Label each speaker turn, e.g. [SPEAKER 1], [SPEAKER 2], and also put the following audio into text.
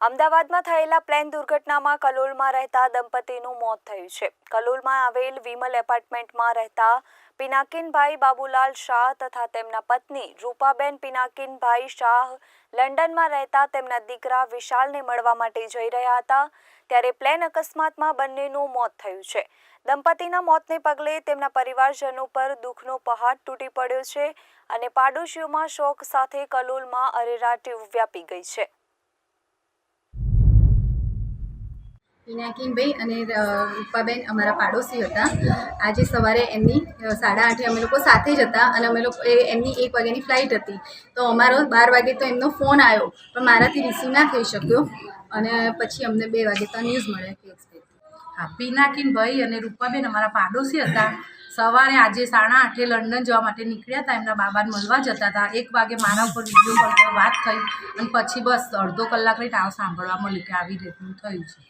[SPEAKER 1] અમદાવાદમાં થયેલા પ્લેન દુર્ઘટનામાં કલોલમાં રહેતા દંપતીનું મોત થયું છે. કલોલમાં આવેલ વિમલ એપાર્ટમેન્ટમાં રહેતા પિનાકિનભાઈ બાબુલાલ શાહ તથા તેમના પત્ની રૂપાબેન પિનાકિનભાઈ શાહ લંડનમાં રહેતા તેમના દીકરા વિશાલને મળવા માટે જઈ રહ્યા હતા ત્યારે પ્લેન અકસ્માતમાં બંનેનું મોત થયું છે. દંપતીના મોતને પગલે તેમના પરિવારજનો પર દુઃખનો પહાડ તૂટી પડ્યો છે અને પાડોશીઓમાં શોક સાથે કલોલમાં અરેરાટી વ્યાપી ગઈ છે.
[SPEAKER 2] પિનાકીનભાઈ અને રૂપાબેન અમારા પાડોશી હતા. આજે સવારે એમની સાડા આઠે અમે લોકો સાથે જ હતા અને અમે લોકો એમની એક વાગ્યાની ફ્લાઇટ હતી. તો અમારો બાર વાગે તો એમનો ફોન આવ્યો, પણ મારાથી રિસીવ ના થઈ શક્યો અને પછી અમને બે વાગે તો ન્યૂઝ એક્સપાયર
[SPEAKER 3] હા પિનાકીનભાઈ અને રૂપાબેન અમારા પાડોશી હતા. સવારે આજે સાડા આઠે લંડન જવા માટે નીકળ્યા હતા. એમના બાબાને મળવા જતા હતા. એક વાગે મારા ઉપર વીડિયો પર વાત થઈ અને પછી બસ અડધો કલાક રહી તાવ સાંભળવા મળ્યું કે આવી રીતનું થયું છે.